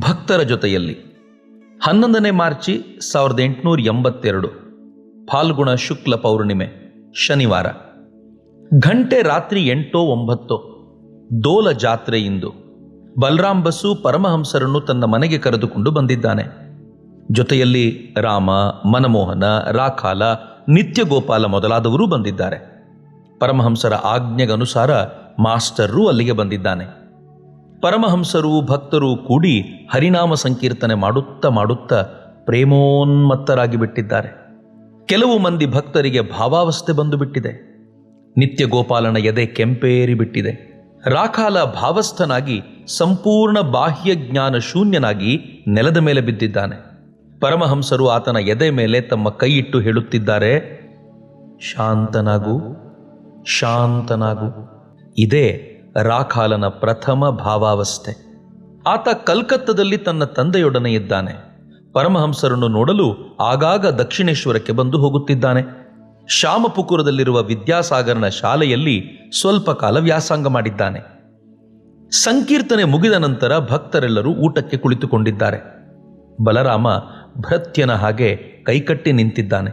ಭಕ್ತರ ಜೊತೆಯಲ್ಲಿ. ಹನ್ನೊಂದನೇ ಮಾರ್ಚಿ ಸಾವಿರದ ಎಂಟುನೂರ ಎಂಬತ್ತೆರಡು. ಫಾಲ್ಗುಣ ಶುಕ್ಲ ಪೌರ್ಣಿಮೆ, ಶನಿವಾರ. ಘಂಟೆ ರಾತ್ರಿ ಎಂಟೋ ಒಂಬತ್ತೋ, ದೋಲ ಜಾತ್ರೆ ಇಂದು. ಬಲರಾಮ್ ಬಸು ಪರಮಹಂಸರನ್ನು ತನ್ನ ಮನೆಗೆ ಕರೆದುಕೊಂಡು ಬಂದಿದ್ದಾನೆ. ಜೊತೆಯಲ್ಲಿ ರಾಮ, ಮನಮೋಹನ, ರಾಖಾಲ, ನಿತ್ಯಗೋಪಾಲ ಮೊದಲಾದವರೂ ಬಂದಿದ್ದಾರೆ. ಪರಮಹಂಸರ ಆಜ್ಞೆಗನುಸಾರ ಮಾಸ್ಟರ್ರು ಅಲ್ಲಿಗೆ ಬಂದಿದ್ದಾನೆ. ಪರಮಹಂಸರು ಭಕ್ತರು ಕೂಡಿ ಹರಿನಾಮ ಸಂಕೀರ್ತನೆ ಮಾಡುತ್ತಾ ಮಾಡುತ್ತಾ ಪ್ರೇಮೋನ್ಮತ್ತರಾಗಿ ಬಿಟ್ಟಿದ್ದಾರೆ. ಕೆಲವು ಮಂದಿ ಭಕ್ತರಿಗೆ ಭಾವಾವಸ್ಥೆ ಬಂದು ಬಿಟ್ಟಿದೆ ನಿತ್ಯ ಗೋಪಾಲನ ಎದೆ ಕೆಂಪೇರಿ ಬಿಟ್ಟಿದೆ. ರಾಕಾಲ ಭಾವಸ್ಥನಾಗಿ ಸಂಪೂರ್ಣ ಬಾಹ್ಯ ಜ್ಞಾನ ಶೂನ್ಯನಾಗಿ ನೆಲದ ಮೇಲೆ ಬಿದ್ದಿದ್ದಾನೆ. ಪರಮಹಂಸರು ಆತನ ಎದೆ ಮೇಲೆ ತಮ್ಮ ಕೈಯಿಟ್ಟು ಹೇಳುತ್ತಿದ್ದಾರೆ, ಶಾಂತನಾಗು ಶಾಂತನಾಗು. ಇದೇ ರಾಖಾಲನ ಪ್ರಥಮ ಭಾವಾವಸ್ಥೆ. ಆತ ಕಲ್ಕತ್ತದಲ್ಲಿ ತನ್ನ ತಂದೆಯೊಡನೆ ಇದ್ದಾನೆ. ಪರಮಹಂಸರನ್ನು ನೋಡಲು ಆಗಾಗ ದಕ್ಷಿಣೇಶ್ವರಕ್ಕೆ ಬಂದು ಹೋಗುತ್ತಿದ್ದಾನೆ. ಶ್ಯಾಮಪುಕುರದಲ್ಲಿರುವ ವಿದ್ಯಾಸಾಗರನ ಶಾಲೆಯಲ್ಲಿ ಸ್ವಲ್ಪ ಕಾಲ ವ್ಯಾಸಂಗ ಮಾಡಿದ್ದಾನೆ. ಸಂಕೀರ್ತನೆ ಮುಗಿದ ನಂತರ ಭಕ್ತರೆಲ್ಲರೂ ಊಟಕ್ಕೆ ಕುಳಿತುಕೊಂಡಿದ್ದಾರೆ. ಬಲರಾಮ ಭೃತ್ಯನ ಹಾಗೆ ಕೈಕಟ್ಟಿ ನಿಂತಿದ್ದಾನೆ.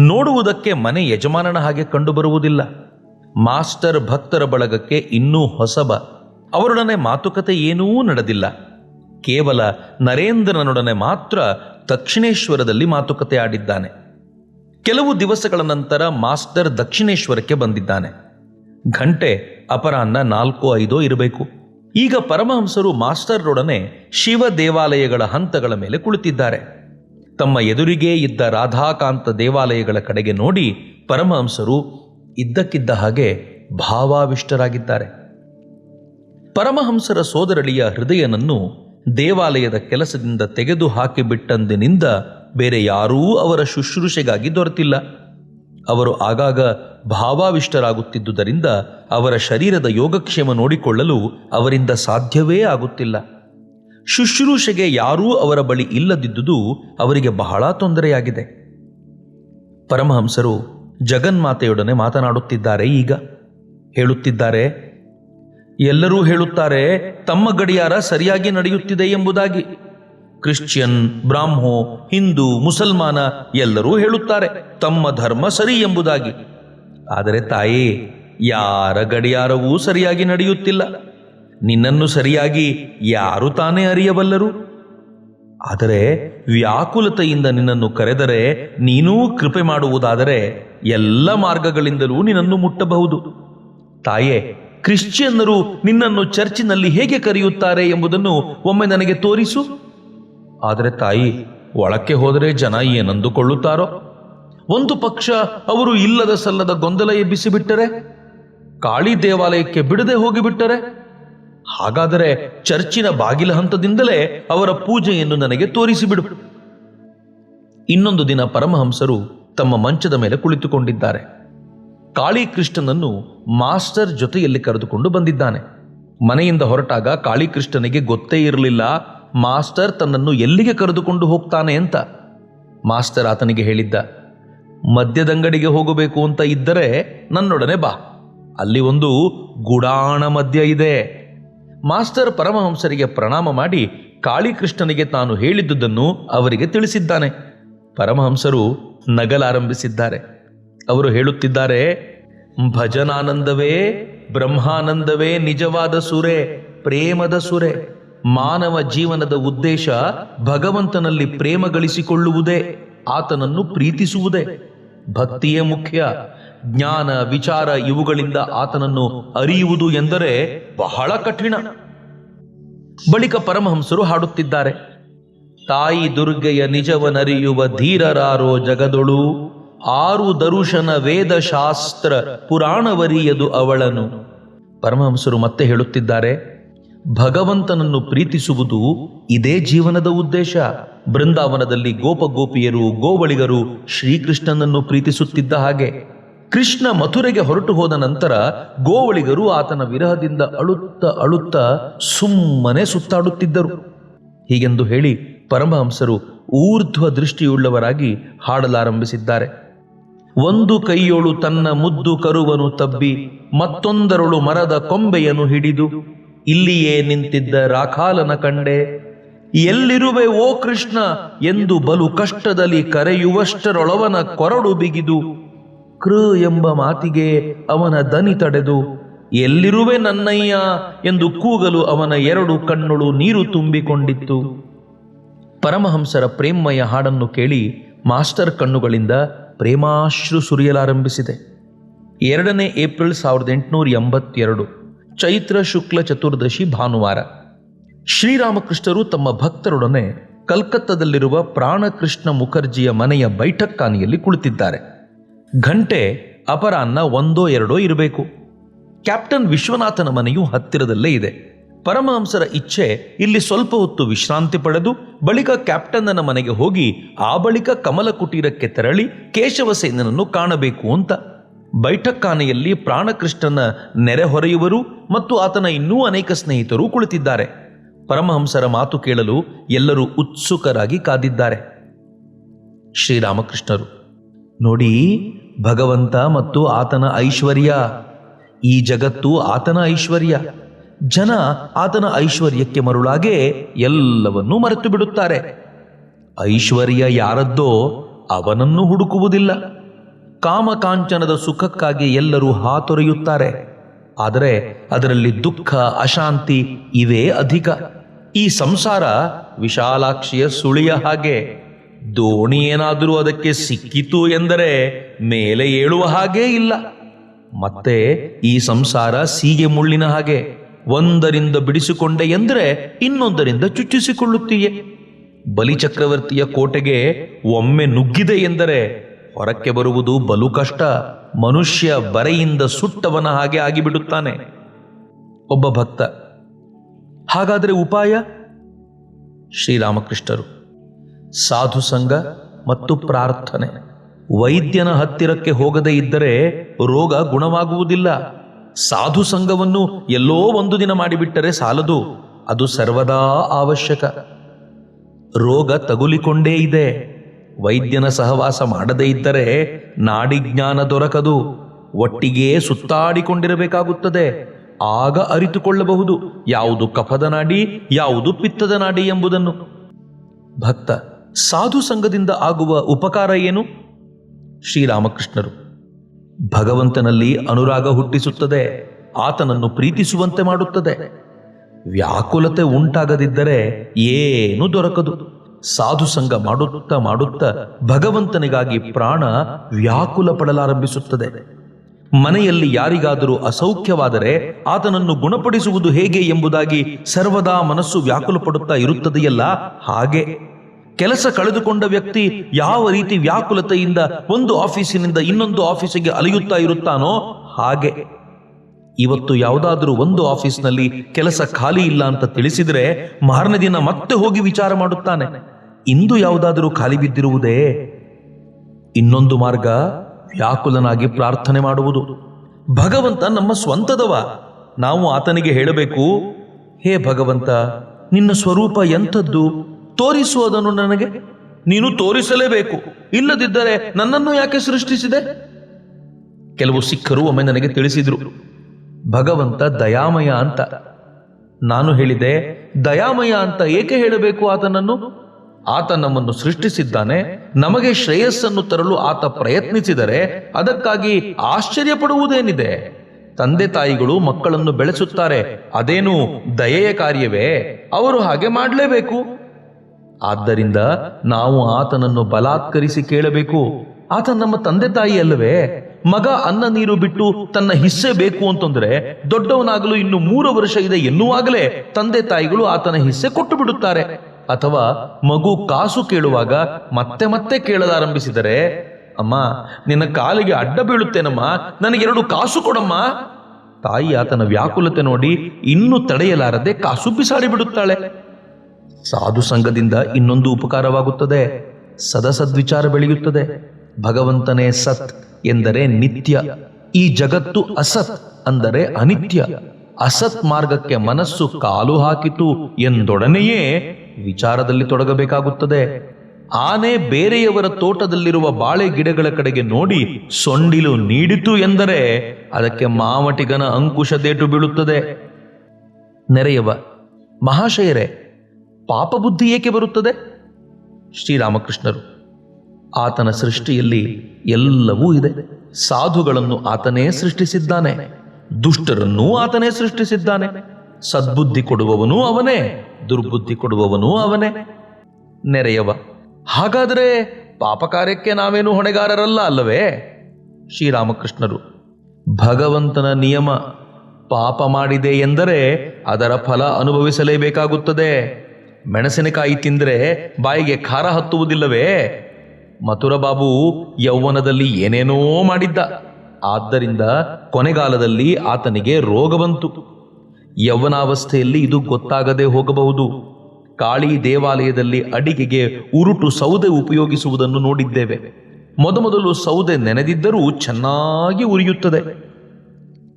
ನೋಡುವುದಕ್ಕೆ ಮನೆ ಯಜಮಾನನ ಹಾಗೆ ಕಂಡುಬರುವುದಿಲ್ಲ. ಮಾಸ್ಟರ್ ಭಕ್ತರ ಬಳಗಕ್ಕೆ ಇನ್ನೂ ಹೊಸಬ. ಅವರೊಡನೆ ಮಾತುಕತೆ ಏನೂ ನಡೆದಿಲ್ಲ. ಕೇವಲ ನರೇಂದ್ರನೊಡನೆ ಮಾತ್ರ ದಕ್ಷಿಣೇಶ್ವರದಲ್ಲಿ ಮಾತುಕತೆ ಆಡಿದ್ದಾನೆ. ಕೆಲವು ದಿವಸಗಳ ನಂತರ ಮಾಸ್ಟರ್ ದಕ್ಷಿಣೇಶ್ವರಕ್ಕೆ ಬಂದಿದ್ದಾನೆ. ಘಂಟೆ, ಅಪರಾಹ್ನ ನಾಲ್ಕೋ, ಐದೋ, ಇರಬೇಕು. ಈಗ ಪರಮಹಂಸರು ಮಾಸ್ಟರ್ರೊಡನೆ ಶಿವ ದೇವಾಲಯಗಳ ಹಂತಗಳ ಮೇಲೆ ಕುಳಿತಿದ್ದಾರೆ. ತಮ್ಮ ಎದುರಿಗೇ ಇದ್ದ ರಾಧಾಕಾಂತ ದೇವಾಲಯಗಳ ಕಡೆಗೆ ನೋಡಿ ಪರಮಹಂಸರು ಇದ್ದಕ್ಕಿದ್ದ ಹಾಗೆ ಭಾವಾವಿಷ್ಟರಾಗಿದ್ದಾರೆ. ಪರಮಹಂಸರ ಸೋದರಳಿಯ ಹೃದಯನನ್ನು ದೇವಾಲಯದ ಕೆಲಸದಿಂದ ತೆಗೆದು ಹಾಕಿಬಿಟ್ಟಂದಿನಿಂದ ಬೇರೆ ಯಾರೂ ಅವರ ಶುಶ್ರೂಷೆಗಾಗಿ ದೊರೆತಿಲ್ಲ. ಅವರು ಆಗಾಗ ಭಾವಾವಿಷ್ಟರಾಗುತ್ತಿದ್ದುದರಿಂದ ಅವರ ಶರೀರದ ಯೋಗಕ್ಷೇಮ ನೋಡಿಕೊಳ್ಳಲು ಅವರಿಂದ ಸಾಧ್ಯವೇ ಆಗುತ್ತಿಲ್ಲ. ಶುಶ್ರೂಷೆಗೆ ಯಾರೂ ಅವರ ಬಳಿ ಇಲ್ಲದಿದ್ದುದು ಅವರಿಗೆ ಬಹಳ ತೊಂದರೆಯಾಗಿದೆ. ಪರಮಹಂಸರು ಜಗನ್ಮಾತೆಯೊಡನೆ ಮಾತನಾಡುತ್ತಿದ್ದಾರೆ. ಈಗ ಹೇಳುತ್ತಿದ್ದಾರೆ, ಎಲ್ಲರೂ ಹೇಳುತ್ತಾರೆ, ತಮ್ಮ ಗಡಿಯಾರ ಸರಿಯಾಗಿ ನಡೆಯುತ್ತಿದೆ ಎಂಬುದಾಗಿ. ಕ್ರಿಶ್ಚಿಯನ್, ಬ್ರಾಹ್ಮೋ, ಹಿಂದೂ, ಮುಸಲ್ಮಾನ ಎಲ್ಲರೂ ಹೇಳುತ್ತಾರೆ, ತಮ್ಮ ಧರ್ಮ ಸರಿ ಎಂಬುದಾಗಿ. ಆದರೆ ತಾಯಿ, ಯಾರ ಗಡಿಯಾರವೂ ಸರಿಯಾಗಿ ನಡೆಯುತ್ತಿಲ್ಲ. ನಿನ್ನನ್ನು ಸರಿಯಾಗಿ ಯಾರು ತಾನೇ ಅರಿಯಬಲ್ಲರು? ಆದರೆ ವ್ಯಾಕುಲತೆಯಿಂದ ನಿನ್ನನ್ನು ಕರೆದರೆ ನೀನೂ ಕೃಪೆ ಮಾಡುವುದಾದರೆ ಎಲ್ಲ ಮಾರ್ಗಗಳಿಂದಲೂ ನಿನ್ನನ್ನು ಮುಟ್ಟಬಹುದು. ತಾಯೇ, ಕ್ರಿಶ್ಚಿಯನ್ನರು ನಿನ್ನನ್ನು ಚರ್ಚಿನಲ್ಲಿ ಹೇಗೆ ಕರೆಯುತ್ತಾರೆ ಎಂಬುದನ್ನು ಒಮ್ಮೆ ನನಗೆ ತೋರಿಸು. ಆದರೆ ತಾಯಿ, ಒಳಕ್ಕೆ ಹೋದರೆ ಜನ ಏನಂದುಕೊಳ್ಳುತ್ತಾರೋ? ಒಂದು ಪಕ್ಷ ಅವರು ಇಲ್ಲದ ಸಲ್ಲದ ಗೊಂದಲ ಎಬ್ಬಿಸಿಬಿಟ್ಟರೆ? ಕಾಳಿ ದೇವಾಲಯಕ್ಕೆ ಬಿಡದೆ ಹೋಗಿಬಿಟ್ಟರೆ? ಹಾಗಾದರೆ ಚರ್ಚಿನ ಬಾಗಿಲ ಹಂತದಿಂದಲೇ ಅವರ ಪೂಜೆಯನ್ನು ನನಗೆ ತೋರಿಸಿಬಿಡು. ಇನ್ನೊಂದು ದಿನ ಪರಮಹಂಸರು ತಮ್ಮ ಮಂಚದ ಮೇಲೆ ಕುಳಿತುಕೊಂಡಿದ್ದಾರೆ. ಕಾಳಿಕೃಷ್ಣನನ್ನು ಮಾಸ್ಟರ್ ಜೊತೆಯಲ್ಲಿ ಕರೆದುಕೊಂಡು ಬಂದಿದ್ದಾನೆ. ಮನೆಯಿಂದ ಹೊರಟಾಗ ಕಾಳಿಕೃಷ್ಣನಿಗೆ ಗೊತ್ತೇ ಇರಲಿಲ್ಲ, ಮಾಸ್ಟರ್ ತನ್ನನ್ನು ಎಲ್ಲಿಗೆ ಕರೆದುಕೊಂಡು ಹೋಗ್ತಾನೆ ಅಂತ. ಮಾಸ್ಟರ್ ಆತನಿಗೆ ಹೇಳಿದ್ದ, ಮದ್ಯದಂಗಡಿಗೆ ಹೋಗಬೇಕು ಅಂತ ಇದ್ದರೆ ನನ್ನೊಡನೆ ಬಾ. ಅಲ್ಲಿ ಒಂದು ಗುಡಾಣ ಮದ್ಯ ಇದೆ. ಮಾಸ್ಟರ್ ಪರಮಹಂಸರಿಗೆ ಪ್ರಣಾಮ ಮಾಡಿ ಕಾಳಿಕೃಷ್ಣನಿಗೆ ತಾನು ಹೇಳಿದ್ದುದನ್ನು ಅವರಿಗೆ ತಿಳಿಸಿದ್ದಾನೆ. ಪರಮಹಂಸರು ನಗಲಾರಂಭಿಸಿದ್ದಾರೆ. ಅವರು ಹೇಳುತ್ತಿದ್ದಾರೆ, ಭಜನಾನಂದವೇ, ಬ್ರಹ್ಮಾನಂದವೇ, ನಿಜವಾದ ಸುರೆ, ಪ್ರೇಮದ ಸುರೆ. ಮಾನವ ಜೀವನದ ಉದ್ದೇಶ ಭಗವಂತನಲ್ಲಿ ಪ್ರೇಮ ಗಳಿಸಿಕೊಳ್ಳುವುದೇ ಆತನನ್ನು ಪ್ರೀತಿಸುವುದೇ. ಭಕ್ತಿಯೇ ಮುಖ್ಯ ಜ್ಞಾನ, ವಿಚಾರ ಇವುಗಳಿಂದ ಆತನನ್ನು ಅರಿಯುವುದು ಎಂದರೆ ಬಹಳ ಕಠಿಣ. ಬಳಿಕ ಪರಮಹಂಸರು ಹಾಡುತ್ತಿದ್ದಾರೆ, ತಾಯಿ ದುರ್ಗೆಯ ನಿಜವನರಿಯುವ ಧೀರರಾರೋ ಜಗದೊಳು, ಆರು ದರುಶನ ವೇದ ಶಾಸ್ತ್ರ ಪುರಾಣವರಿಯದು ಅವಳನು ಪರಮಹಂಸರು ಮತ್ತೆ ಹೇಳುತ್ತಿದ್ದಾರೆ, ಭಗವಂತನನ್ನು ಪ್ರೀತಿಸುವುದು ಇದೇ ಜೀವನದ ಉದ್ದೇಶ. ಬೃಂದಾವನದಲ್ಲಿ ಗೋಪಗೋಪಿಯರು, ಗೋವಳಿಗರು ಶ್ರೀಕೃಷ್ಣನನ್ನು ಪ್ರೀತಿಸುತ್ತಿದ್ದ ಹಾಗೆ. ಕೃಷ್ಣ ಮಥುರೆಗೆ ಹೊರಟು ಹೋದ ನಂತರ ಗೋವಳಿಗರು ಆತನ ವಿರಹದಿಂದ ಅಳುತ್ತ ಅಳುತ್ತ ಸುಮ್ಮನೆ ಸುತ್ತಾಡುತ್ತಿದ್ದರು. ಹೀಗೆಂದು ಹೇಳಿ ಪರಮಹಂಸರು ಊರ್ಧ್ವ ದೃಷ್ಟಿಯುಳ್ಳವರಾಗಿ ಹಾಡಲಾರಂಭಿಸಿದ್ದಾರೆ. ಒಂದು ಕೈಯೊಳು ತನ್ನ ಮುದ್ದು ಕರುವನು ತಬ್ಬಿ, ಮತ್ತೊಂದರೊಳು ಮರದ ಕೊಂಬೆಯನ್ನು ಹಿಡಿದು, ಇಲ್ಲಿಯೇ ನಿಂತಿದ್ದ ರಾಖಾಲನ ಕಂಡೆ, ಎಲ್ಲಿರುವೆ ಓ ಕೃಷ್ಣ ಎಂದು ಬಲು ಕಷ್ಟದಲ್ಲಿ ಕರೆಯುವಷ್ಟರೊಳವನ ಕೊರಡು ಬಿಗಿದು ಕೃ ಎಂಬ ಮಾತಿಗೆ ಅವನ ದನಿ ತಡೆದು, ಎಲ್ಲಿರುವೆ ನನ್ನಯ್ಯ? ಎಂದು ಕೂಗಲು ಅವನ ಎರಡು ಕಣ್ಣುಳು ನೀರು ತುಂಬಿಕೊಂಡಿತ್ತು. ಪರಮಹಂಸರ ಪ್ರೇಮಯ ಹಾಡನ್ನು ಕೇಳಿ ಮಾಸ್ಟರ್ ಕಣ್ಣುಗಳಿಂದ ಪ್ರೇಮಾಶ್ರು ಸುರಿಯಲಾರಂಭಿಸಿದೆ. ಎರಡನೇ ಏಪ್ರಿಲ್ ಸಾವಿರದ ಎಂಟುನೂರ ಎಂಬತ್ತೆರಡು, ಚೈತ್ರ ಶುಕ್ಲ ಚತುರ್ದಶಿ ಭಾನುವಾರ. ಶ್ರೀರಾಮಕೃಷ್ಣರು ತಮ್ಮ ಭಕ್ತರೊಡನೆ ಕಲ್ಕತ್ತಾದಲ್ಲಿರುವ ಪ್ರಾಣಕೃಷ್ಣ ಮುಖರ್ಜಿಯ ಮನೆಯ ಬೈಠಕ್ಕಾನಿಯಲ್ಲಿ ಕುಳಿತಿದ್ದಾರೆ. ಗಂಟೆ ಅಪರಾಹ್ನ ಒಂದೋ ಎರಡೋ ಇರಬೇಕು. ಕ್ಯಾಪ್ಟನ್ ವಿಶ್ವನಾಥನ ಮನೆಯು ಹತ್ತಿರದಲ್ಲೇ ಇದೆ. ಪರಮಹಂಸರ ಇಚ್ಛೆ ಇಲ್ಲಿ ಸ್ವಲ್ಪ ಹೊತ್ತು ವಿಶ್ರಾಂತಿ ಪಡೆದು ಬಳಿಕ ಕ್ಯಾಪ್ಟನ್ನನ ಮನೆಗೆ ಹೋಗಿ ಆ ಬಳಿಕ ಕಮಲ ಕುಟೀರಕ್ಕೆ ತೆರಳಿ ಕೇಶವಸೇನನನ್ನು ಕಾಣಬೇಕು ಅಂತ. ಬೈಠಕ್ಕಾನೆಯಲ್ಲಿ ಪ್ರಾಣಕೃಷ್ಣನ ನೆರೆಹೊರೆಯುವರು ಮತ್ತು ಆತನ ಇನ್ನೂ ಅನೇಕ ಸ್ನೇಹಿತರು ಕುಳಿತಿದ್ದಾರೆ. ಪರಮಹಂಸರ ಮಾತು ಕೇಳಲು ಎಲ್ಲರೂ ಉತ್ಸುಕರಾಗಿ ಕಾದಿದ್ದಾರೆ. ಶ್ರೀರಾಮಕೃಷ್ಣರು, ನೋಡಿ ಭಗವಂತ ಮತ್ತು ಆತನ ಐಶ್ವರ್ಯ. ಈ ಜಗತ್ತು ಆತನ ಐಶ್ವರ್ಯ. ಜನ ಆತನ ಐಶ್ವರ್ಯಕ್ಕೆ ಮರುಳಾಗೆ ಎಲ್ಲವನ್ನೂ ಮರೆತು ಬಿಡುತ್ತಾರೆ. ಐಶ್ವರ್ಯ ಯಾರದ್ದೋ ಅವನನ್ನು ಹುಡುಕುವುದಿಲ್ಲ. ಕಾಮಕಾಂಚನದ ಸುಖಕ್ಕಾಗಿ ಎಲ್ಲರೂ ಹಾತೊರೆಯುತ್ತಾರೆ. ಆದರೆ ಅದರಲ್ಲಿ ದುಃಖ, ಅಶಾಂತಿ ಇವೇ ಅಧಿಕ. ಈ ಸಂಸಾರ ವಿಶಾಲಾಕ್ಷಿಯ ಸುಳಿಯ ಹಾಗೆ. ದೋಣಿ ಏನಾದರೂ ಅದಕ್ಕೆ ಸಿಕ್ಕಿತು ಎಂದರೆ ಮೇಲೆ ಏಳುವ ಹಾಗೇ ಇಲ್ಲ. ಮತ್ತೆ ಈ ಸಂಸಾರ ಸೀಗೆ ಮುಳ್ಳಿನ ಹಾಗೆ. ಒಂದರಿಂದ ಬಿಡಿಸಿಕೊಂಡೆ ಎಂದರೆ ಇನ್ನೊಂದರಿಂದ ಚುಚ್ಚಿಸಿಕೊಳ್ಳುತ್ತೀಯೆ. ಬಲಿಚಕ್ರವರ್ತಿಯ ಕೋಟೆಗೆ ಒಮ್ಮೆ ನುಗ್ಗಿದೆ ಎಂದರೆ ಹೊರಕ್ಕೆ ಬರುವುದು ಬಲು ಕಷ್ಟ. ಮನುಷ್ಯ ಬರೆಯಿಂದ ಸುಟ್ಟವನ ಹಾಗೆ ಆಗಿಬಿಡುತ್ತಾನೆ. ಒಬ್ಬ ಭಕ್ತ, ಹಾಗಾದರೆ ಉಪಾಯ? ಶ್ರೀರಾಮಕೃಷ್ಣರು, ಸಾಧು ಸಂಘ ಮತ್ತು ಪ್ರಾರ್ಥನೆ. ವೈದ್ಯನ ಹತ್ತಿರಕ್ಕೆ ಹೋಗದೇ ಇದ್ದರೆ ರೋಗ ಗುಣವಾಗುವುದಿಲ್ಲ. ಸಾಧು ಸಂಘವನ್ನು ಎಲ್ಲೋ ಒಂದು ದಿನ ಮಾಡಿಬಿಟ್ಟರೆ ಸಾಲದು. ಅದು ಸರ್ವದಾ ಅವಶ್ಯಕ. ರೋಗ ತಗುಲಿಕೊಂಡೇ ಇದೆ. ವೈದ್ಯನ ಸಹವಾಸ ಮಾಡದೇ ಇದ್ದರೆ ನಾಡಿಜ್ಞಾನ ದೊರಕದು. ಒಟ್ಟಿಗೆ ಸುತ್ತಾಡಿಕೊಂಡಿರಬೇಕಾಗುತ್ತದೆ. ಆಗ ಅರಿತುಕೊಳ್ಳಬಹುದು ಯಾವುದು ಕಫದ ನಾಡಿ, ಯಾವುದು ಪಿತ್ತದ ನಾಡಿ ಎಂಬುದನ್ನು. ಭಕ್ತ, ಸಾಧು ಸಂಘದಿಂದ ಆಗುವ ಉಪಕಾರ ಏನು? ಶ್ರೀರಾಮಕೃಷ್ಣರು. ಭಗವಂತನಲ್ಲಿ ಅನುರಾಗ ಹುಟ್ಟಿಸುತ್ತದೆ, ಆತನನ್ನು ಪ್ರೀತಿಸುವಂತೆ ಮಾಡುತ್ತದೆ. ವ್ಯಾಕುಲತೆ ಉಂಟಾಗದಿದ್ದರೆ ಏನು ದೊರಕದು. ಸಾಧು ಸಂಘ ಮಾಡುತ್ತಾ ಮಾಡುತ್ತಾ ಭಗವಂತನಿಗಾಗಿ ಪ್ರಾಣ ವ್ಯಾಕುಲ ಪಡಲಾರಂಭಿಸುತ್ತದೆ. ಮನೆಯಲ್ಲಿ ಯಾರಿಗಾದರೂ ಅಸೌಖ್ಯವಾದರೆ ಆತನನ್ನು ಗುಣಪಡಿಸುವುದು ಹೇಗೆ ಎಂಬುದಾಗಿ ಸರ್ವದಾ ಮನಸ್ಸು ವ್ಯಾಕುಲ ಪಡುತ್ತಾ ಇರುತ್ತದೆಯಲ್ಲ ಹಾಗೆ. ಕೆಲಸ ಕಳೆದುಕೊಂಡ ವ್ಯಕ್ತಿ ಯಾವ ರೀತಿ ವ್ಯಾಕುಲತೆಯಿಂದ ಒಂದು ಆಫೀಸಿನಿಂದ ಇನ್ನೊಂದು ಆಫೀಸಿಗೆ ಅಲೆಯುತ್ತಾ ಇರುತ್ತಾನೋ ಹಾಗೆ. ಇವತ್ತು ಯಾವುದಾದ್ರೂ ಒಂದು ಆಫೀಸ್ನಲ್ಲಿ ಕೆಲಸ ಖಾಲಿ ಇಲ್ಲ ಅಂತ ತಿಳಿಸಿದ್ರೆ ಮಾರನೇ ದಿನ ಮತ್ತೆ ಹೋಗಿ ವಿಚಾರ ಮಾಡುತ್ತಾನೆ. ಇಂದು ಯಾವುದಾದರೂ ಖಾಲಿ ಬಿದ್ದಿರುವುದೇ? ಇನ್ನೊಂದು ಮಾರ್ಗ ವ್ಯಾಕುಲನಾಗಿ ಪ್ರಾರ್ಥನೆ ಮಾಡುವುದು. ಭಗವಂತ ನಮ್ಮ ಸ್ವಂತದವ. ನಾವು ಆತನಿಗೆ ಹೇಳಬೇಕು, ಹೇ ಭಗವಂತ, ನಿನ್ನ ಸ್ವರೂಪ ಎಂಥದ್ದು? ತೋರಿಸು ಅದನ್ನು ನನಗೆ ನೀನು ತೋರಿಸಲೇಬೇಕು. ಇಲ್ಲದಿದ್ದರೆ ನನ್ನನ್ನು ಯಾಕೆ ಸೃಷ್ಟಿಸಿದೆ? ಕೆಲವು ಸಿಖ್ಖರು ಒಮ್ಮೆ ನನಗೆ ತಿಳಿಸಿದ್ರು, ಭಗವಂತ ದಯಾಮಯ ಅಂತ. ನಾನು ಹೇಳಿದೆ, ದಯಾಮಯ ಅಂತ ಏಕೆ ಹೇಳಬೇಕು ಆತನನ್ನು? ಆತ ನಮ್ಮನ್ನು ಸೃಷ್ಟಿಸಿದ್ದಾನೆ, ನಮಗೆ ಶ್ರೇಯಸ್ಸನ್ನು ತರಲು ಆತ ಪ್ರಯತ್ನಿಸಿದರೆ ಅದಕ್ಕಾಗಿ ಆಶ್ಚರ್ಯ ಪಡುವುದೇನಿದೆ ತಂದೆ ತಾಯಿಗಳು ಮಕ್ಕಳನ್ನು ಬೆಳೆಸುತ್ತಾರೆ, ಅದೇನು ದಯೆಯ ಕಾರ್ಯವೇ? ಅವರು ಹಾಗೆ ಮಾಡಲೇಬೇಕು. ಆದ್ದರಿಂದ ನಾವು ಆತನನ್ನು ಬಲಾತ್ಕರಿಸಿ ಕೇಳಬೇಕು. ಆತ ನಮ್ಮ ತಂದೆ ತಾಯಿ ಅಲ್ಲವೇ? ಮಗ ಅನ್ನ ನೀರು ಬಿಟ್ಟು ತನ್ನ ಹಿಸ್ಸೆ ಬೇಕು ಅಂತಂದ್ರೆ ದೊಡ್ಡವನಾಗಲು ಇನ್ನು ಮೂರು ವರ್ಷ ಇದೆ ಎನ್ನುವಾಗಲೇ ತಂದೆ ತಾಯಿಗಳು ಆತನ ಹಿಸ್ಸೆ ಕೊಟ್ಟು ಬಿಡುತ್ತಾರೆ. ಅಥವಾ ಮಗು ಕಾಸು ಕೇಳುವಾಗ ಮತ್ತೆ ಮತ್ತೆ ಕೇಳಲಾರಂಭಿಸಿದರೆ, ಅಮ್ಮ, ನಿನ್ನ ಕಾಲಿಗೆ ಅಡ್ಡ ಬೀಳುತ್ತೇನಮ್ಮ? ನನಗೆರಡು ಕಾಸು ಕೊಡಮ್ಮ. ತಾಯಿ ಆತನ ವ್ಯಾಕುಲತೆ ನೋಡಿ ಇನ್ನೂ ತಡೆಯಲಾರದೆ ಕಾಸು ಬಿಸಾಡಿ ಬಿಡುತ್ತಾಳೆ. ಸಾಧು ಸಂಘದಿಂದ ಇನ್ನೊಂದು ಉಪಕಾರವಾಗುತ್ತದೆ. ಸದಸದ್ವಿಚಾರ ಬೆಳೆಯುತ್ತದೆ. ಭಗವಂತನೇ ಸತ್ ಎಂದರೆ ನಿತ್ಯ. ಈ ಜಗತ್ತು ಅಸತ್ ಅಂದರೆ ಅನಿತ್ಯ. ಅಸತ್ ಮಾರ್ಗಕ್ಕೆ ಮನಸ್ಸು ಕಾಲು ಹಾಕಿತು ಎಂದೊಡನೆಯೇ ವಿಚಾರದಲ್ಲಿ ತೊಡಗಬೇಕಾಗುತ್ತದೆ. ಆನೆ ಬೇರೆಯವರ ತೋಟದಲ್ಲಿರುವ ಬಾಳೆ ಗಿಡಗಳ ಕಡೆಗೆ ನೋಡಿ ಸೊಂಡಿಲು ನೀಡಿತು ಎಂದರೆ ಅದಕ್ಕೆ ಮಾವಟಿಗನ ಅಂಕುಶದೇಟು ಬೀಳುತ್ತದೆ. ನೆರೆಯವ, ಮಹಾಶಯರೇ ಪಾಪ ಬುದ್ಧಿ ಏಕೆ ಬರುತ್ತದೆ? ಶ್ರೀರಾಮಕೃಷ್ಣರು, ಆತನ ಸೃಷ್ಟಿಯಲ್ಲಿ ಎಲ್ಲವೂ ಇದೆ. ಸಾಧುಗಳನ್ನು ಆತನೇ ಸೃಷ್ಟಿಸಿದ್ದಾನೆ, ದುಷ್ಟರನ್ನೂ ಆತನೇ ಸೃಷ್ಟಿಸಿದ್ದಾನೆ. ಸದ್ಬುದ್ಧಿ ಕೊಡುವವನೂ ಅವನೇ, ದುರ್ಬುದ್ಧಿ ಕೊಡುವವನೂ ಅವನೇ. ನೆರೆಯವ, ಹಾಗಾದರೆ ಪಾಪ ಕಾರ್ಯಕ್ಕೆ ನಾವೇನು ಹೊಣೆಗಾರರಲ್ಲ ಅಲ್ಲವೇ? ಶ್ರೀರಾಮಕೃಷ್ಣರು, ಭಗವಂತನ ನಿಯಮ ಪಾಪ ಮಾಡಿದೆ ಎಂದರೆ ಅದರ ಫಲ ಅನುಭವಿಸಲೇಬೇಕಾಗುತ್ತದೆ. ಮೆಣಸಿನಕಾಯಿ ತಿಂದರೆ ಬಾಯಿಗೆ ಖಾರ ಹತ್ತುವುದಿಲ್ಲವೇ? ಮಥುರಬಾಬು ಯೌವನದಲ್ಲಿ ಏನೇನೋ ಮಾಡಿದ್ದ. ಆದ್ದರಿಂದ ಕೊನೆಗಾಲದಲ್ಲಿ ಆತನಿಗೆ ರೋಗ ಬಂತು. ಯೌವನಾವಸ್ಥೆಯಲ್ಲಿ ಇದು ಗೊತ್ತಾಗದೆ ಹೋಗಬಹುದು. ಕಾಳಿ ದೇವಾಲಯದಲ್ಲಿ ಅಡಿಗೆಗೆ ಉರುಟು ಸೌದೆ ಉಪಯೋಗಿಸುವುದನ್ನು ನೋಡಿದ್ದೇವೆ. ಮೊದಮೊದಲು ಸೌದೆ ನೆನೆದಿದ್ದರೂ ಚೆನ್ನಾಗಿ ಉರಿಯುತ್ತದೆ.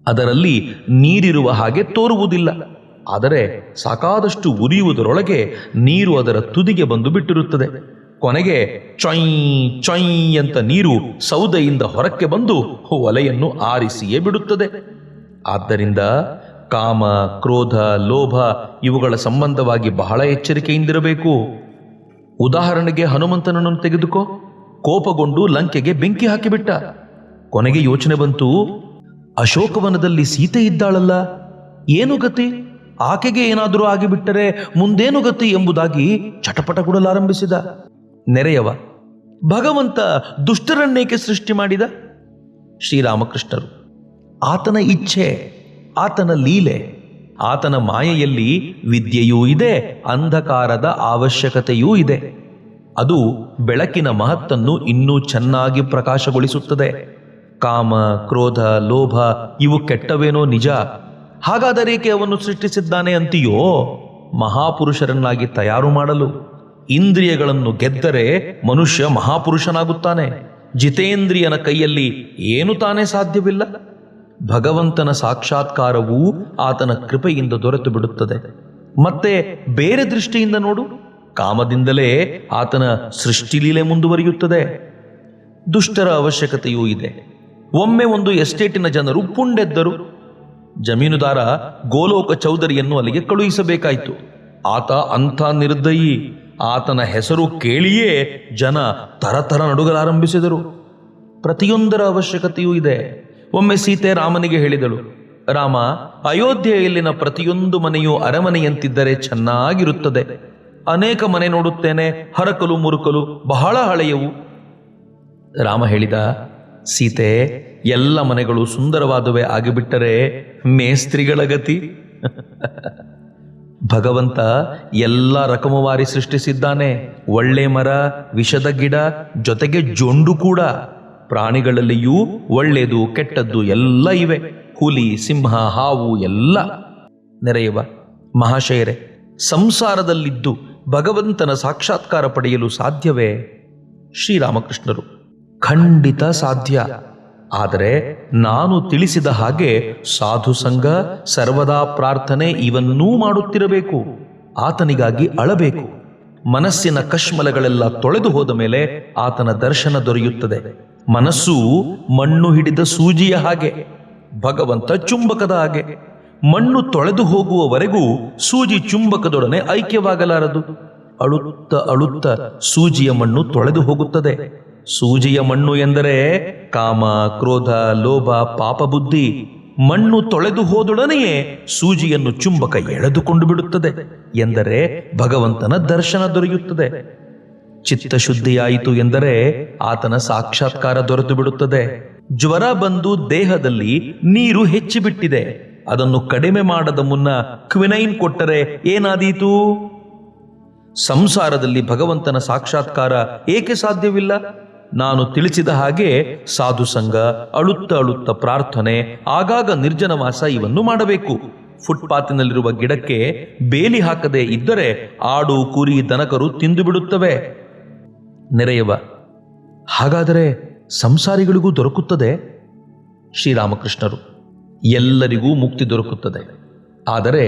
ಅದರಲ್ಲಿ ನೀರಿರುವ ಹಾಗೆ ತೋರುವುದಿಲ್ಲ. ಆದರೆ ಸಾಕಾದಷ್ಟು ಉರಿಯುವುದರೊಳಗೆ ನೀರು ಅದರ ತುದಿಗೆ ಬಂದು ಬಿಟ್ಟಿರುತ್ತದೆ. ಕೊನೆಗೆ ಚೊಯ್ ಚೊಯ್ ಅಂತ ನೀರು ಸೌದೆಯಿಂದ ಹೊರಕ್ಕೆ ಬಂದು ಒಲೆಯನ್ನು ಆರಿಸಿಯೇ ಬಿಡುತ್ತದೆ. ಆದ್ದರಿಂದ ಕಾಮ, ಕ್ರೋಧ, ಲೋಭ ಇವುಗಳ ಸಂಬಂಧವಾಗಿ ಬಹಳ ಎಚ್ಚರಿಕೆಯಿಂದಿರಬೇಕು. ಉದಾಹರಣೆಗೆ ಹನುಮಂತನನ್ನು ತೆಗೆದುಕೋ. ಕೋಪಗೊಂಡು ಲಂಕೆಗೆ ಬೆಂಕಿ ಹಾಕಿಬಿಟ್ಟ. ಕೊನೆಗೆ ಯೋಚನೆ ಬಂತು, ಅಶೋಕವನದಲ್ಲಿ ಸೀತೆ ಇದ್ದಾಳಲ್ಲ, ಏನು ಗತಿ? ಆಕೆಗೆ ಏನಾದರೂ ಆಗಿಬಿಟ್ಟರೆ ಮುಂದೇನು ಗತಿ ಎಂಬುದಾಗಿ ಚಟಪಟ ಕೂಡಲಾರಂಭಿಸಿದ ನೆರೆಯವ, ಭಗವಂತ ದುಷ್ಟರನ್ನೇಕೆ ಸೃಷ್ಟಿ ಮಾಡಿದ? ಶ್ರೀರಾಮಕೃಷ್ಣರು, ಆತನ ಇಚ್ಛೆ, ಆತನ ಲೀಲೆ, ಆತನ ಮಾಯೆಯಲ್ಲಿ ವಿದ್ಯೆಯೂ ಇದೆ, ಅಂಧಕಾರದ ಅವಶ್ಯಕತೆಯೂ ಇದೆ. ಅದು ಬೆಳಕಿನ ಮಹತ್ತನ್ನು ಇನ್ನೂ ಚೆನ್ನಾಗಿ ಪ್ರಕಾಶಗೊಳಿಸುತ್ತದೆ. ಕಾಮ, ಕ್ರೋಧ, ಲೋಭ ಇವು ಕೆಟ್ಟವೇನೋ ನಿಜ ಹಾಗಾದರೇಕೆ ಅವನು ಸೃಷ್ಟಿಸಿದ್ದಾನೆ ಅಂತೀಯೋ? ಮಹಾಪುರುಷರನ್ನಾಗಿ ತಯಾರು ಮಾಡಲು ಇಂದ್ರಿಯಗಳನ್ನು ಗೆದ್ದರೆ ಮನುಷ್ಯ ಮಹಾಪುರುಷನಾಗುತ್ತಾನೆ. ಜಿತೇಂದ್ರಿಯನ ಕೈಯಲ್ಲಿ ಏನು ತಾನೇ ಸಾಧ್ಯವಿಲ್ಲ? ಭಗವಂತನ ಸಾಕ್ಷಾತ್ಕಾರವೂ ಆತನ ಕೃಪೆಯಿಂದ ದೊರೆತು ಬಿಡುತ್ತದೆ. ಮತ್ತೆ ಬೇರೆ ದೃಷ್ಟಿಯಿಂದ ನೋಡು. ಕಾಮದಿಂದಲೇ ಆತನ ಸೃಷ್ಟಿಲೀಲೆ ಮುಂದುವರಿಯುತ್ತದೆ. ದುಷ್ಟರ ಅವಶ್ಯಕತೆಯೂ ಇದೆ. ಒಮ್ಮೆ ಒಂದು ಎಸ್ಟೇಟಿನ ಜನರು ಪುಂಡೆದ್ದರು. ಜಮೀನುದಾರ ಗೋಲೋಕ ಚೌಧರಿಯನ್ನು ಅಲ್ಲಿಗೆ ಕಳುಹಿಸಬೇಕಾಯಿತು. ಆತ ಅಂಥ ನಿರ್ದಯಿ, ಆತನ ಹೆಸರು ಕೇಳಿಯೇ ಜನ ತರತರ ನಡುಗಲಾರಂಭಿಸಿದರು. ಪ್ರತಿಯೊಂದರ ಅವಶ್ಯಕತೆಯೂ ಇದೆ. ಒಮ್ಮೆ ಸೀತೆ ರಾಮನಿಗೆ ಹೇಳಿದಳು, ರಾಮ, ಅಯೋಧ್ಯೆಯಲ್ಲಿನ ಪ್ರತಿಯೊಂದು ಮನೆಯೂ ಅರಮನೆಯಂತಿದ್ದರೆ ಚೆನ್ನಾಗಿರುತ್ತದೆ. ಅನೇಕ ಮನೆ ನೋಡುತ್ತೇನೆ, ಹರಕಲು ಮುರುಕಲು ಬಹಳ ಹಳೆಯವು. ರಾಮ ಹೇಳಿದ, ಸೀತೆ ಎಲ್ಲ ಮನೆಗಳು ಸುಂದರವಾದವೇ ಆಗಿಬಿಟ್ಟರೆ ಮೇಸ್ತ್ರಿಗಳ ಗತಿ. ಭಗವಂತ ಎಲ್ಲ ರಕಮವಾರಿ ಸೃಷ್ಟಿಸಿದ್ದಾನೆ. ಒಳ್ಳೆ ಮರ, ವಿಷದ ಗಿಡ, ಜೊತೆಗೆ ಜೊಂಡು ಕೂಡ. ಪ್ರಾಣಿಗಳಲ್ಲಿಯೂ ಒಳ್ಳೆಯದು, ಕೆಟ್ಟದ್ದು ಎಲ್ಲ ಇವೆ. ಹುಲಿ, ಸಿಂಹ, ಹಾವು ಎಲ್ಲ. ನೆರೆಯುವ, ಮಹಾಶಯರೆ, ಸಂಸಾರದಲ್ಲಿದ್ದು ಭಗವಂತನ ಸಾಕ್ಷಾತ್ಕಾರ ಪಡೆಯಲು ಸಾಧ್ಯವೇ? ಶ್ರೀರಾಮಕೃಷ್ಣರು, ಖಂಡಿತ ಸಾಧ್ಯ. ಆದರೆ ನಾನು ತಿಳಿಸಿದ ಹಾಗೆ ಸಾಧು ಸಂಘ ಸರ್ವದಾ ಪ್ರಾರ್ಥನೆ ಇವನ್ನೂ ಮಾಡುತ್ತಿರಬೇಕು, ಆತನಿಗಾಗಿ ಅಳಬೇಕು. ಮನಸ್ಸಿನ ಕಶ್ಮಲಗಳೆಲ್ಲ ತೊಳೆದು ಹೋದ ಮೇಲೆ ಆತನ ದರ್ಶನ ದೊರೆಯುತ್ತದೆ. ಮನಸ್ಸು ಮಣ್ಣು ಹಿಡಿದ ಸೂಜಿಯ ಹಾಗೆ, ಭಗವಂತ ಚುಂಬಕದ ಹಾಗೆ. ಮಣ್ಣು ತೊಳೆದು ಹೋಗುವವರೆಗೂ ಸೂಜಿ ಚುಂಬಕದೊಡನೆ ಐಕ್ಯವಾಗಲಾರದು. ಅಳುತ್ತ ಅಳುತ್ತ ಸೂಜಿಯ ಮಣ್ಣು ತೊಳೆದು ಹೋಗುತ್ತದೆ. ಸೂಜಿಯ ಮಣ್ಣು ಎಂದರೆ ಕಾಮ, ಕ್ರೋಧ, ಲೋಭ, ಪಾಪ ಬುದ್ಧಿ ಮಣ್ಣು ತೊಳೆದು ಹೋದೊಡನೆಯೇ ಸೂಜಿಯನ್ನು ಚುಂಬಕ ಎಳೆದುಕೊಂಡು ಬಿಡುತ್ತದೆ ಎಂದರೆ ಭಗವಂತನ ದರ್ಶನ ದೊರೆಯುತ್ತದೆ. ಚಿತ್ತಶುದ್ಧಿಯಾಯಿತು ಎಂದರೆ ಆತನ ಸಾಕ್ಷಾತ್ಕಾರ ದೊರೆತು ಬಿಡುತ್ತದೆ. ಜ್ವರ ಬಂದು ದೇಹದಲ್ಲಿ ನೀರು ಹೆಚ್ಚಿಬಿಟ್ಟಿದೆ. ಅದನ್ನು ಕಡಿಮೆ ಮಾಡದ ಮುನ್ನ ಕ್ವಿನೈನ್ ಕೊಟ್ಟರೆ ಏನಾದೀತು? ಸಂಸಾರದಲ್ಲಿ ಭಗವಂತನ ಸಾಕ್ಷಾತ್ಕಾರ ಏಕೆ ಸಾಧ್ಯವಿಲ್ಲ? ನಾನು ತಿಳಿಸಿದ ಹಾಗೆ ಸಾಧುಸಂಗ ಅಳುತ್ತ ಅಳುತ್ತ ಪ್ರಾರ್ಥನೆ, ಆಗಾಗ ನಿರ್ಜನವಾಸ ಇವನ್ನು ಮಾಡಬೇಕು. ಫುಟ್ಪಾತಿನಲ್ಲಿರುವ ಗಿಡಕ್ಕೆ ಬೇಲಿ ಹಾಕದೆ ಇದ್ದರೆ ಆಡು, ಕುರಿ, ದನಕರು ತಿಂದು ಬಿಡುತ್ತವೆ. ನೆರೆಯವ, ಹಾಗಾದರೆ ಸಂಸಾರಿಗಳಿಗೂ ದೊರಕುತ್ತದೆ? ಶ್ರೀರಾಮಕೃಷ್ಣರು, ಎಲ್ಲರಿಗೂ ಮುಕ್ತಿ ದೊರಕುತ್ತದೆ. ಆದರೆ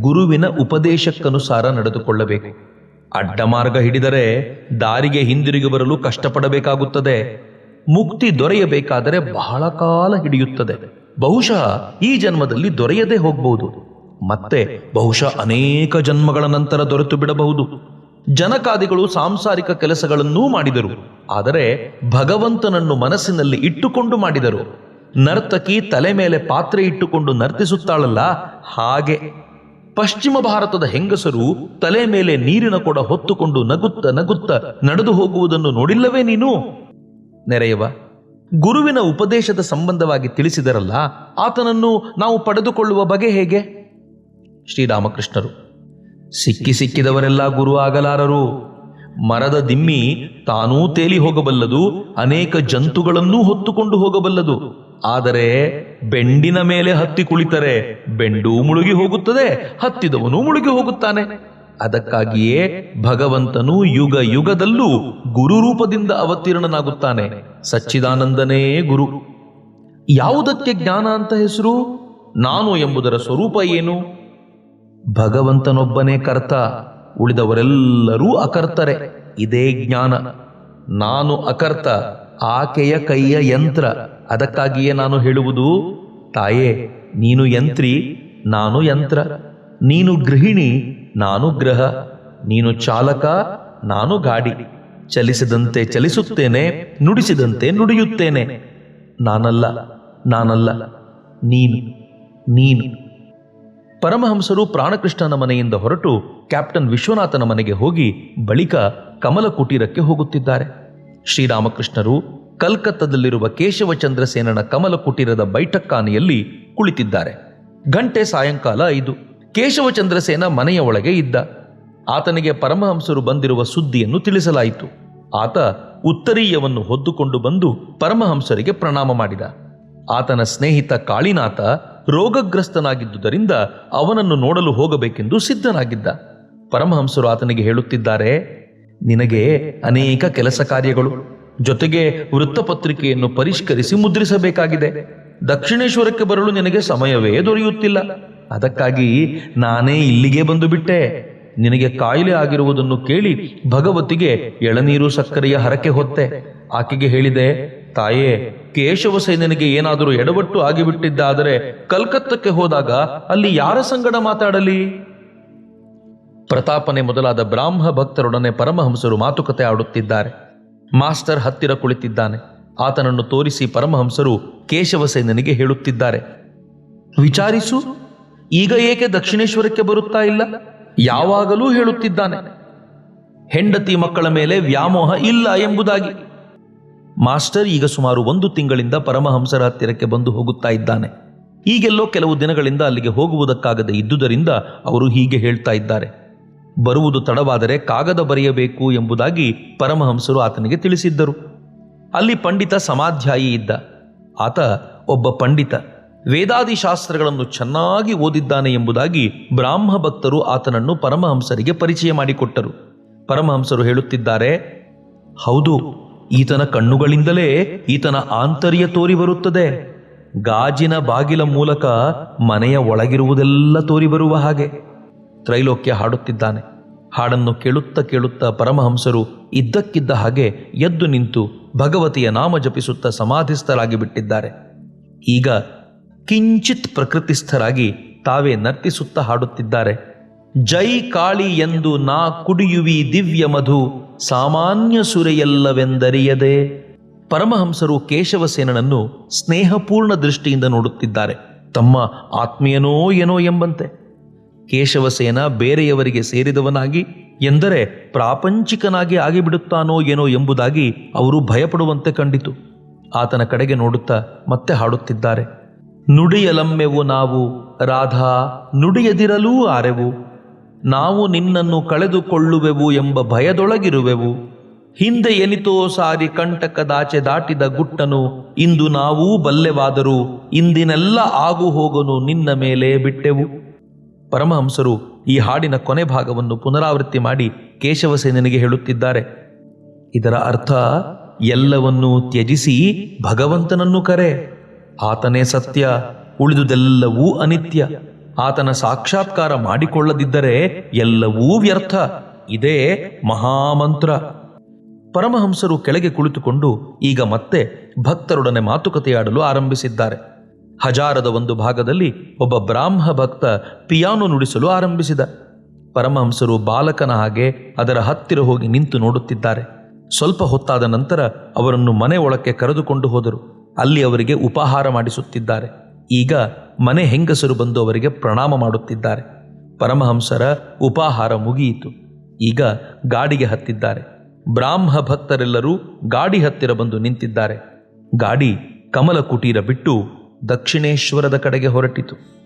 ಗುರುವಿನ ಉಪದೇಶಕ್ಕನುಸಾರ ನಡೆದುಕೊಳ್ಳಬೇಕು. ಅಡ್ಡ ಮಾರ್ಗ ಹಿಡಿದರೆ ದಾರಿಗೆ ಹಿಂದಿರುಗಿ ಬರಲು ಕಷ್ಟಪಡಬೇಕಾಗುತ್ತದೆ. ಮುಕ್ತಿ ದೊರೆಯಬೇಕಾದರೆ ಬಹಳ ಕಾಲ ಹಿಡಿಯುತ್ತದೆ. ಬಹುಶಃ ಈ ಜನ್ಮದಲ್ಲಿ ದೊರೆಯದೇ ಹೋಗಬಹುದು ಮತ್ತೆ ಬಹುಶಃ ಅನೇಕ ಜನ್ಮಗಳ ನಂತರ ದೊರೆತು ಬಿಡಬಹುದು. ಜನಕಾದಿಗಳು ಸಾಂಸಾರಿಕ ಕೆಲಸಗಳನ್ನೂ ಮಾಡಿದರು. ಆದರೆ ಭಗವಂತನನ್ನು ಮನಸ್ಸಿನಲ್ಲಿ ಇಟ್ಟುಕೊಂಡು ಮಾಡಿದರು. ನರ್ತಕಿ ತಲೆ ಮೇಲೆ ಪಾತ್ರೆ ಇಟ್ಟುಕೊಂಡು ನರ್ತಿಸುತ್ತಾಳಲ್ಲ? ಹಾಗೆ. ಪಶ್ಚಿಮ ಭಾರತದ ಹೆಂಗಸರು ತಲೆ ಮೇಲೆ ನೀರಿನ ಕೊಡ ಹೊತ್ತುಕೊಂಡು ನಗುತ್ತ ನಗುತ್ತ ನಡೆದು ಹೋಗುವುದನ್ನು ನೋಡಿಲ್ಲವೇ ನೀನು? ನೆರೆಯವ, ಗುರುವಿನ ಉಪದೇಶದ ಸಂಬಂಧವಾಗಿ ತಿಳಿಸಿದರಲ್ಲ, ಆತನನ್ನು ನಾವು ಪಡೆದುಕೊಳ್ಳುವ ಬಗೆ ಹೇಗೆ? ಶ್ರೀರಾಮಕೃಷ್ಣರು, ಸಿಕ್ಕಿ ಸಿಕ್ಕಿದವರೆಲ್ಲ ಗುರು ಆಗಲಾರರು. ಮರದ ದಿಮ್ಮಿ ತಾನೂ ತೇಲಿ ಹೋಗಬಲ್ಲದು, ಅನೇಕ ಜಂತುಗಳನ್ನೂ ಹೊತ್ತುಕೊಂಡು ಹೋಗಬಲ್ಲದು. ಆದರೆ ಬೆಂಡಿನ ಮೇಲೆ ಹತ್ತಿ ಕುಳಿತರೆ ಬೆಂಡು ಮುಳುಗಿ ಹೋಗುತ್ತದೆ, ಹತ್ತಿದವನು ಮುಳುಗಿ ಹೋಗುತ್ತಾನೆ. ಅದಕ್ಕಾಗಿಯೇ ಭಗವಂತನು ಯುಗ ಯುಗದಲ್ಲೂ ಗುರು ರೂಪದಿಂದ ಅವತೀರ್ಣನಾಗುತ್ತಾನೆ. ಸಚ್ಚಿದಾನಂದನೇ ಗುರು. ಯಾವುದಕ್ಕೆ ಜ್ಞಾನ ಅಂತ ಹೆಸರು? ನಾನು ಎಂಬುದರ ಸ್ವರೂಪ ಏನು? ಭಗವಂತನೊಬ್ಬನೇ ಕರ್ತ, ಉಳಿದವರೆಲ್ಲರೂ ಅಕರ್ತರೆ. ಇದೇ ಜ್ಞಾನ. ನಾನು ಅಕರ್ತ ಆಕೆಯ ಕೈಯ ಯಂತ್ರ. ಅದಕ್ಕಾಗಿಯೇ ನಾನು ಹೇಳುವುದು, ತಾಯೇ, ನೀನು ಯಂತ್ರಿ, ನಾನು ಯಂತ್ರ. ನೀನು ಗೃಹಿಣಿ, ನಾನು ಗ್ರಹ ನೀನು ಚಾಲಕ, ನಾನು ಗಾಡಿ. ಚಲಿಸಿದಂತೆ ಚಲಿಸುತ್ತೇನೆ, ನುಡಿಸಿದಂತೆ ನುಡಿಯುತ್ತೇನೆ. ನಾನಲ್ಲ ನಾನಲ್ಲ, ನೀನು ನೀನು. ಪರಮಹಂಸರು ಪ್ರಾಣಕೃಷ್ಣನ ಮನೆಯಿಂದ ಹೊರಟು ಕ್ಯಾಪ್ಟನ್ ವಿಶ್ವನಾಥನ ಮನೆಗೆ ಹೋಗಿ ಬಳಿಕ ಕಮಲ ಕುಟೀರಕ್ಕೆ ಹೋಗುತ್ತಿದ್ದಾರೆ. ಶ್ರೀರಾಮಕೃಷ್ಣರು ಕಲ್ಕತ್ತದಲ್ಲಿರುವ ಕೇಶವಚಂದ್ರಸೇನನ ಕಮಲ ಕುಟೀರದ ಬೈಠಕ್ಕಾನೆಯಲ್ಲಿ ಕುಳಿತಿದ್ದಾರೆ. ಗಂಟೆ ಸಾಯಂಕಾಲ ಐದು. ಕೇಶವಚಂದ್ರಸೇನ ಮನೆಯ ಒಳಗೆ ಇದ್ದ. ಆತನಿಗೆ ಪರಮಹಂಸರು ಬಂದಿರುವ ಸುದ್ದಿಯನ್ನು ತಿಳಿಸಲಾಯಿತು. ಆತ ಉತ್ತರೀಯವನ್ನು ಹೊದ್ದುಕೊಂಡು ಬಂದು ಪರಮಹಂಸರಿಗೆ ಪ್ರಣಾಮ ಮಾಡಿದ. ಆತನ ಸ್ನೇಹಿತ ಕಾಳಿನಾಥ ರೋಗಗ್ರಸ್ತನಾಗಿದ್ದುದರಿಂದ ಅವನನ್ನು ನೋಡಲು ಹೋಗಬೇಕೆಂದು ಸಿದ್ಧನಾಗಿದ್ದ. ಪರಮಹಂಸರು ಆತನಿಗೆ ಹೇಳುತ್ತಿದ್ದಾರೆ ನಿನಗೆ ಅನೇಕ ಕೆಲಸ ಕಾರ್ಯಗಳು, ಜೊತೆಗೆ ವೃತ್ತಪತ್ರಿಕೆಯನ್ನು ಪರಿಷ್ಕರಿಸಿ ಮುದ್ರಿಸಬೇಕಾಗಿದೆ. ದಕ್ಷಿಣೇಶ್ವರಕ್ಕೆ ಬರಲು ನಿನಗೆ ಸಮಯವೇ ದೊರೆಯುತ್ತಿಲ್ಲ. ಅದಕ್ಕಾಗಿ ನಾನೇ ಇಲ್ಲಿಗೆ ಬಂದು ಬಿಟ್ಟೆ. ನಿನಗೆ ಕಾಯಿಲೆ ಆಗಿರುವುದನ್ನು ಕೇಳಿ ಭಗವತಿಗೆ ಎಳನೀರು ಸಕ್ಕರೆಯ ಹರಕೆ ಹೊತ್ತೆ. ಆಕೆಗೆ ಹೇಳಿದೆ, ತಾಯೇ, ಕೇಶವ ಸೈನ್ಯನಿಗೆ ಏನಾದರೂ ಎಡವಟ್ಟು ಆಗಿಬಿಟ್ಟಿದ್ದಾದರೆ ಕಲ್ಕತ್ತಕ್ಕೆ ಹೋದಾಗ ಅಲ್ಲಿ ಯಾರ ಸಂಗಡ ಮಾತಾಡಲಿ? ಪ್ರತಾಪನೆ ಮೊದಲಾದ ಬ್ರಾಹ್ಮ ಭಕ್ತರೊಡನೆ ಪರಮಹಂಸರು ಮಾತುಕತೆ ಆಡುತ್ತಿದ್ದಾರೆ. ಮಾಸ್ಟರ್ ಹತ್ತಿರ ಕುಳಿತಿದ್ದಾನೆ. ಆತನನ್ನು ತೋರಿಸಿ ಪರಮಹಂಸರು ಕೇಶವಸೇನನಿಗೆ ಹೇಳುತ್ತಿದ್ದಾರೆ. ವಿಚಾರಿಸು, ಈಗ ಏಕೆ ದಕ್ಷಿಣೇಶ್ವರಕ್ಕೆ ಬರುತ್ತಾ ಇಲ್ಲ? ಯಾವಾಗಲೂ ಹೇಳುತ್ತಿದ್ದಾನೆ. ಹೆಂಡತಿ ಮಕ್ಕಳ ಮೇಲೆ ವ್ಯಾಮೋಹ ಇಲ್ಲ ಎಂಬುದಾಗಿ. ಮಾಸ್ಟರ್ ಈಗ ಸುಮಾರು ಒಂದು ತಿಂಗಳಿಂದ ಪರಮಹಂಸರ ಹತ್ತಿರಕ್ಕೆ ಬಂದು ಹೋಗುತ್ತಾ ಇದ್ದಾನೆ. ಈಗೆಲ್ಲೋ ಕೆಲವು ದಿನಗಳಿಂದ ಅಲ್ಲಿಗೆ ಹೋಗುವುದಕ್ಕಾಗದೆ ಇದ್ದುದರಿಂದ ಅವರು ಹೀಗೆ ಹೇಳ್ತಾ ಇದ್ದಾರೆ. ಬರುವುದು ತಡವಾದರೆ ಕಾಗದ ಬರೆಯಬೇಕು ಎಂಬುದಾಗಿ ಪರಮಹಂಸರು ಆತನಿಗೆ ತಿಳಿಸಿದ್ದರು. ಅಲ್ಲಿ ಪಂಡಿತ ಸಮಾಧ್ಯಾಯಿ ಇದ್ದ. ಆತ ಒಬ್ಬ ಪಂಡಿತ ವೇದಾದಿ ಶಾಸ್ತ್ರಗಳನ್ನು ಚೆನ್ನಾಗಿ ಓದಿದ್ದಾನೆ ಎಂಬುದಾಗಿ ಬ್ರಾಹ್ಮ ಭಕ್ತರು ಆತನನ್ನು ಪರಮಹಂಸರಿಗೆ ಪರಿಚಯ ಮಾಡಿಕೊಟ್ಟರು. ಪರಮಹಂಸರು ಹೇಳುತ್ತಿದ್ದಾರೆ, ಹೌದು, ಈತನ ಕಣ್ಣುಗಳಿಂದಲೇ ಈತನ ಆಂತರ್ಯ ತೋರಿ ಬರುತ್ತದೆ. ಗಾಜಿನ ಬಾಗಿಲ ಮೂಲಕ ಮನೆಯ ಒಳಗಿರುವುದೆಲ್ಲ ತೋರಿ ಬರುವ ಹಾಗೆ. ತ್ರೈಲೋಕ್ಯ ಹಾಡುತ್ತಿದ್ದಾನೆ. ಹಾಡನ್ನು ಕೇಳುತ್ತಾ ಕೇಳುತ್ತಾ ಪರಮಹಂಸರು ಇದ್ದಕ್ಕಿದ್ದ ಹಾಗೆ ಎದ್ದು ನಿಂತು ಭಗವತಿಯ ನಾಮ ಜಪಿಸುತ್ತಾ ಸಮಾಧಿಸ್ಥರಾಗಿ ಬಿಟ್ಟಿದ್ದಾರೆ ಈಗ ಕಿಂಚಿತ್ ಪ್ರಕೃತಿಸ್ಥರಾಗಿ ತಾವೇ ನರ್ತಿಸುತ್ತಾ ಹಾಡುತ್ತಿದ್ದಾರೆ. ಜೈ ಕಾಳಿ ಎಂದು ನಾ ಕುಡಿಯುವಿ ದಿವ್ಯ ಮಧು ಸಾಮಾನ್ಯ ಸುರೆಯಲ್ಲವೆಂದರಿಯದೆ. ಪರಮಹಂಸರು ಕೇಶವಸೇನನನ್ನು ಸ್ನೇಹಪೂರ್ಣ ದೃಷ್ಟಿಯಿಂದ ನೋಡುತ್ತಿದ್ದಾರೆ. ತಮ್ಮ ಆತ್ಮೀಯನೋ ಏನೋ ಎಂಬಂತೆ. ಕೇಶವಸೇನ ಬೇರೆಯವರಿಗೆ ಸೇರಿದವನಾಗಿ ಎಂದರೆ ಪ್ರಾಪಂಚಿಕನಾಗಿ ಆಗಿಬಿಡುತ್ತಾನೋ ಏನೋ ಎಂಬುದಾಗಿ ಅವರು ಭಯಪಡುವಂತೆ ಕಂಡಿತು. ಆತನ ಕಡೆಗೆ ನೋಡುತ್ತಾ ಮತ್ತೆ ಹಾಡುತ್ತಿದ್ದಾರೆ, ನುಡಿಯಲಮ್ಮೆವು ನಾವು, ರಾಧಾ, ನುಡಿಯದಿರಲೂ ಆರೆವು. ನಾವು ನಿನ್ನನ್ನು ಕಳೆದುಕೊಳ್ಳುವೆವು ಎಂಬ ಭಯದೊಳಗಿರುವೆವು. ಹಿಂದೆ ಎನಿತೋ ಸಾರಿ ಕಂಟಕದಾಚೆ ದಾಟಿದ ಗುಟ್ಟನು, ಇಂದು ನಾವೂ ಬಲ್ಲೆವಾದರೂ ಇಂದಿನೆಲ್ಲ ಆಗು ಹೋಗನು ನಿನ್ನ ಮೇಲೆ ಬಿಟ್ಟೆವು. ಪರಮಹಂಸರು ಈ ಹಾಡಿನ ಕೊನೆ ಭಾಗವನ್ನು ಪುನರಾವೃತ್ತಿ ಮಾಡಿ ಕೇಶವಸೇನನಿಗೆ ಹೇಳುತ್ತಿದ್ದಾರೆ. ಇದರ ಅರ್ಥ, ಎಲ್ಲವನ್ನೂ ತ್ಯಜಿಸಿ ಭಗವಂತನನ್ನು ಕರೆ. ಆತನೇ ಸತ್ಯ, ಉಳಿದುದೆಲ್ಲವೂ ಅನಿತ್ಯ. ಆತನ ಸಾಕ್ಷಾತ್ಕಾರ ಮಾಡಿಕೊಳ್ಳದಿದ್ದರೆ ಎಲ್ಲವೂ ವ್ಯರ್ಥ. ಇದೇ ಮಹಾಮಂತ್ರ. ಪರಮಹಂಸರು ಕೆಳಗೆ ಕುಳಿತುಕೊಂಡು ಈಗ ಮತ್ತೆ ಭಕ್ತರೊಡನೆ ಮಾತುಕತೆಯಾಡಲು ಆರಂಭಿಸಿದ್ದಾರೆ. ಹಜಾರದ ಒಂದು ಭಾಗದಲ್ಲಿ ಒಬ್ಬ ಬ್ರಾಹ್ಮ ಭಕ್ತ ಪಿಯಾನೋ ನುಡಿಸಲು ಆರಂಭಿಸಿದ. ಪರಮಹಂಸರು ಬಾಲಕನ ಹಾಗೆ ಅದರ ಹತ್ತಿರ ಹೋಗಿ ನಿಂತು ನೋಡುತ್ತಿದ್ದಾರೆ. ಸ್ವಲ್ಪ ಹೊತ್ತಾದ ನಂತರ ಅವರನ್ನು ಮನೆ ಒಳಕ್ಕೆ ಕರೆದುಕೊಂಡು ಹೋದರು. ಅಲ್ಲಿ ಅವರಿಗೆ ಉಪಹಾರ ಮಾಡಿಸುತ್ತಿದ್ದಾರೆ. ಈಗ ಮನೆ ಹೆಂಗಸರು ಬಂದು ಅವರಿಗೆ ಪ್ರಣಾಮ ಮಾಡುತ್ತಿದ್ದಾರೆ. ಪರಮಹಂಸರ ಉಪಾಹಾರ ಮುಗಿಯಿತು. ಈಗ ಗಾಡಿಗೆ ಹತ್ತಿದ್ದಾರೆ. ಬ್ರಾಹ್ಮ ಭಕ್ತರೆಲ್ಲರೂ ಗಾಡಿ ಹತ್ತಿರ ಬಂದು ನಿಂತಿದ್ದಾರೆ. ಗಾಡಿ ಕಮಲ ಕುಟೀರ ಬಿಟ್ಟು ದಕ್ಷಿಣೇಶ್ವರದ ಕಡೆಗೆ ಹೊರಟಿತು.